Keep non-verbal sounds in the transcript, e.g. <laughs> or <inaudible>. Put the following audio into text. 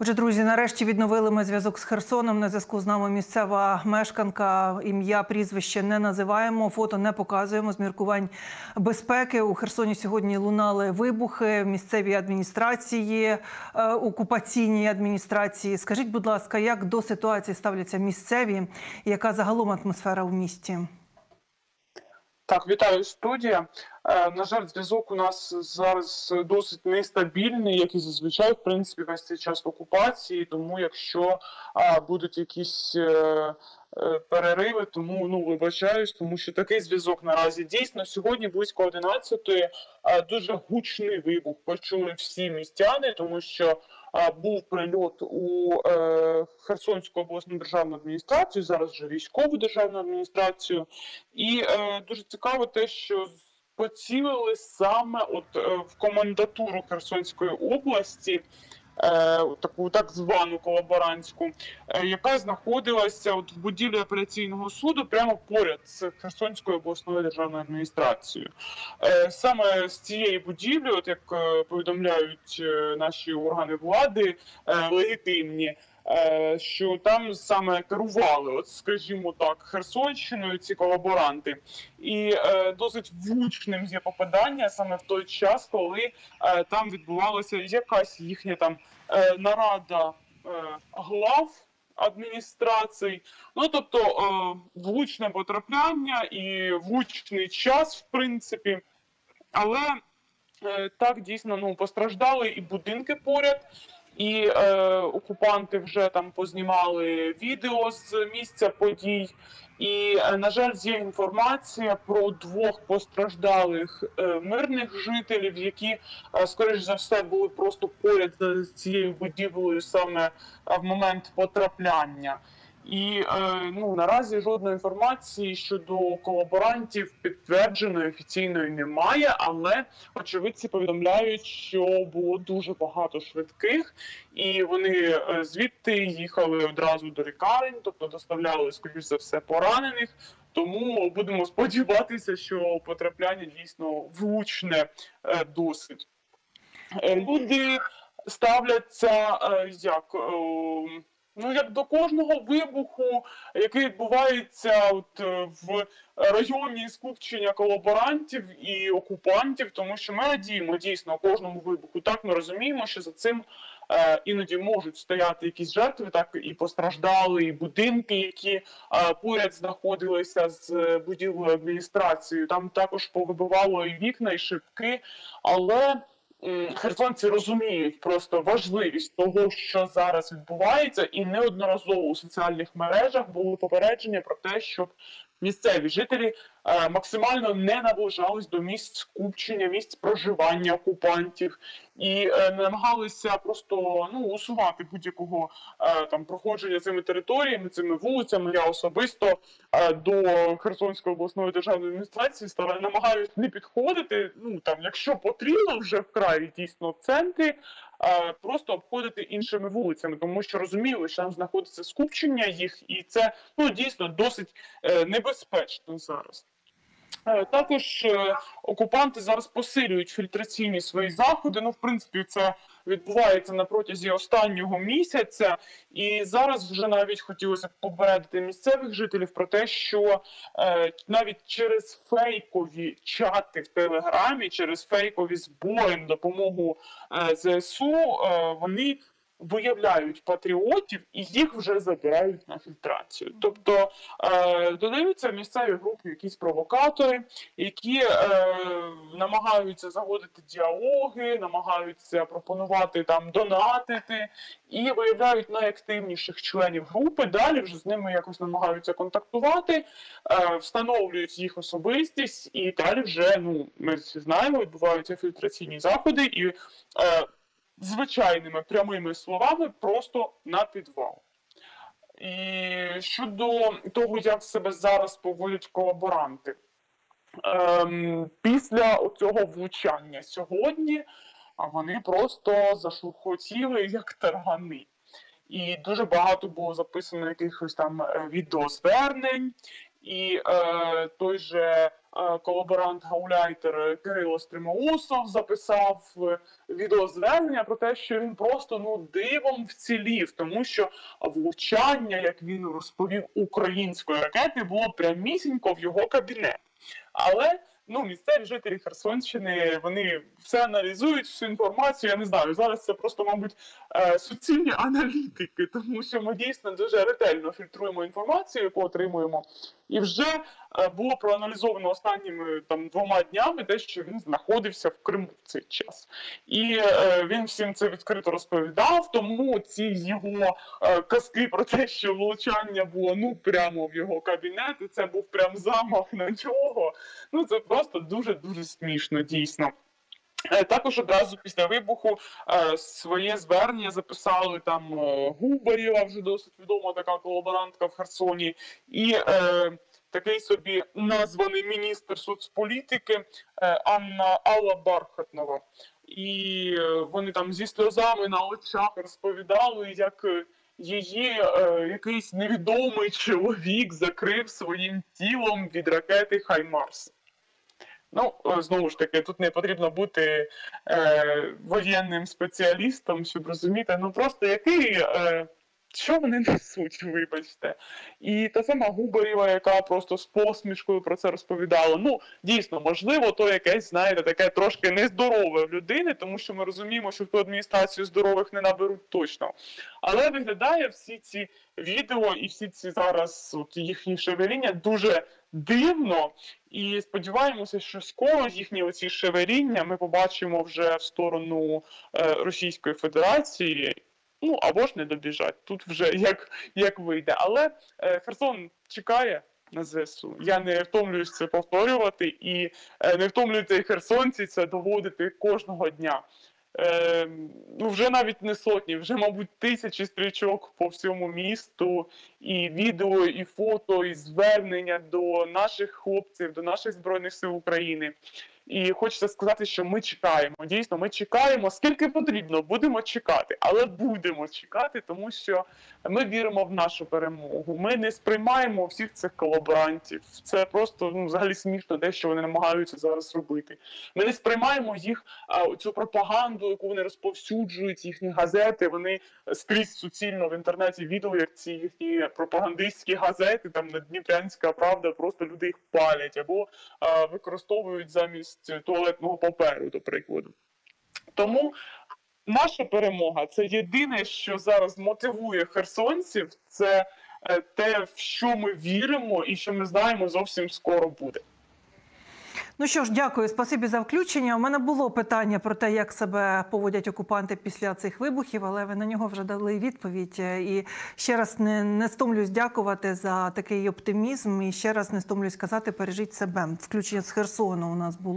Отже, друзі, нарешті відновили ми зв'язок з Херсоном. На зв'язку з нами місцева мешканка. Ім'я, прізвище не називаємо, фото не показуємо. З міркувань безпеки у Херсоні сьогодні лунали вибухи в місцевій адміністрації, е, окупаційній адміністрації. Скажіть, будь ласка, як до ситуації ставляться місцеві? Яка загалом атмосфера в місті? Так, вітаю студія. Е, на жаль, зв'язок у нас зараз досить нестабільний, як і зазвичай, в принципі, весь цей час окупації. Тому, якщо будуть якісь е, е, перериви, тому ну вибачаюсь, тому що такий зв'язок наразі дійсно сьогодні близько 11-ї а, дуже гучний вибух почули всі містяни, тому що був прильот у е, Херсонську обласну державну адміністрацію, зараз вже військову державну адміністрацію. І е, дуже цікаво те, що поцілили саме от е, в комендатуру Херсонської області. Е, Таку так звану колаборантську, е, яка знаходилася от в будівлі апеляційного суду прямо поряд з Херсонською обласною державною адміністрацією. Е, Саме з цієї будівлі, от як повідомляють наші органи влади, легітимні, що там саме керували, от скажімо так, Херсонщиною ці колаборанти. І е, досить влучним є попадання саме в той час, коли е, там відбувалася якась їхня там е, нарада е, глав. Адміністрацій, ну тобто е, влучне потрапляння і влучний час, в принципі, але е, так дійсно ну постраждали і будинки поряд, і е, окупанти вже там познімали відео з місця подій. І, е, на жаль, є інформація про двох постраждалих е, мирних жителів, які, е, скоріш за все, були просто поряд з цією будівлею саме в момент потрапляння. І е, ну наразі жодної інформації щодо колаборантів підтвердженої офіційної немає, але очевидці повідомляють, що було дуже багато швидких, і вони е, звідти їхали одразу до лікарень, тобто доставляли скоріш за все поранених. Тому будемо сподіватися, що потрапляння дійсно влучне е, досить. Е, Люди ставляться е, як. е, Ну, як до кожного вибуху, який відбувається от е, в районі скупчення колаборантів і окупантів, тому що ми радіємо дійсно кожному вибуху. Так ми розуміємо, що за цим е, іноді можуть стояти якісь жертви, так і постраждали, і будинки, які е, поряд знаходилися з е, будівлею адміністрації. Там також повибивало і вікна, і шибки, але. Херсонці розуміють просто важливість того, що зараз відбувається, і неодноразово у соціальних мережах були попередження про те, щоб місцеві жителі е, максимально не наближались до місць скупчення, місць проживання окупантів, і е, намагалися просто ну усувати будь-якого е, там проходження цими територіями, цими вулицями. Я особисто до Херсонської обласної державної адміністрації намагаюся не підходити. Ну там, якщо потрібно вже вкрай дійсно в центрі, просто обходити іншими вулицями, тому що розуміли, що там знаходиться скупчення їх, і це ну дійсно досить е, небезпечно зараз. Е, Також е, окупанти зараз посилюють фільтраційні свої заходи. Ну, в принципі, це відбувається на протязі останнього місяця, і зараз вже навіть хотілося б попередити місцевих жителів про те, що е, навіть через фейкові чати в телеграмі, через фейкові збори на допомогу ЗСУ, вони виявляють патріотів і їх вже забирають на фільтрацію. Тобто е, додаються місцеві групи якісь провокатори, які е, намагаються заводити діалоги, намагаються пропонувати там донатити і виявляють найактивніших членів групи. Далі вже з ними якось намагаються контактувати, е, встановлюють їх особистість, і далі вже ну ми всі знаємо, відбуваються фільтраційні заходи і. Е, звичайними прямими словами просто на підвал. І щодо того, як себе зараз поводять колаборанти. Ем, після цього влучання сьогодні вони просто зашурхотіли як таргани. І дуже багато було записано якихось там е, відеозвернень, і е, той же колаборант гауляйтер е, Кирило Стримоусов записав е, відеозвернення про те, що він просто ну дивом вцілів, тому що влучання, як він розповів, української ракети було прямісінько в його кабінет. Але ну місцеві жителі Херсонщини вони все аналізують, всю інформацію. Я не знаю. Зараз це просто, мабуть, е, суцільні аналітики, <laughs> тому що ми дійсно дуже ретельно фільтруємо інформацію, яку отримуємо, і вже е, було проаналізовано останніми там двома днями те, що він знаходився в Криму в цей час, і е, він всім це відкрито розповідав. Тому ці його е, казки про те, що влучання було ну прямо в його кабінет, і це був прям замах на нього. Ну це просто дуже дуже смішно, дійсно. Е, Також одразу після вибуху е, своє звернення записали там е, Губарєва, вже досить відома така колаборантка в Херсоні, і е, такий собі названий міністр соцполітики Анна Алла Бархатнова. І вони там зі сльозами на очах розповідали, як її е, якийсь невідомий чоловік закрив своїм тілом від ракети Хаймарс. Ну, е, знову ж таки, тут не потрібно бути е, воєнним спеціалістом, щоб розуміти, ну просто який. Е, що вони <laughs> несуть, вибачте. І та сама Губарєва, яка просто з посмішкою про це розповідала. Ну, дійсно, можливо, то якесь, знаєте, таке трошки нездорове в людини, тому що ми розуміємо, що в ту адміністрацію здорових не наберуть точно. Але виглядає всі ці відео і всі ці зараз от їхні шевеління дуже дивно. І сподіваємося, що скоро їхні оці шеверіння ми побачимо вже в сторону е, Російської Федерації. Ну або ж не добіжать. Тут вже <laughs> як, як вийде. Але е, Херсон чекає на ЗСУ. Я не втомлююсь це повторювати, і е, не втомлюються херсонці це доводити кожного дня. Е, ну, вже навіть не сотні, вже, мабуть, тисячі стрічок по всьому місту, і відео, і фото, і звернення до наших хлопців, до наших збройних сил України. І хочеться сказати, що ми чекаємо. Дійсно, ми чекаємо, скільки потрібно, будемо чекати, але будемо чекати, тому що ми віримо в нашу перемогу. Ми не сприймаємо всіх цих колаборантів. Це просто ну, взагалі смішно, те, що вони намагаються зараз робити. Ми не сприймаємо їх а, цю пропаганду, яку вони розповсюджують, їхні газети. Вони скрізь суцільно в інтернеті відео, як ці їхні пропагандистські газети, там Дніпрянська правда, просто люди їх палять або а, використовують замість туалетного паперу, до прикладу. Тому наша перемога це єдине, що зараз мотивує херсонців, це е, те, в що ми віримо, і що ми знаємо зовсім скоро буде. Ну що ж, дякую, спасибі за включення. У мене було питання про те, як себе поводять окупанти після цих вибухів, але ви на нього вже дали відповідь. Е, І ще раз не, не стомлюсь дякувати за такий оптимізм. І ще раз не стомлюсь казати, бережіть себе. Включення з Херсону у нас було.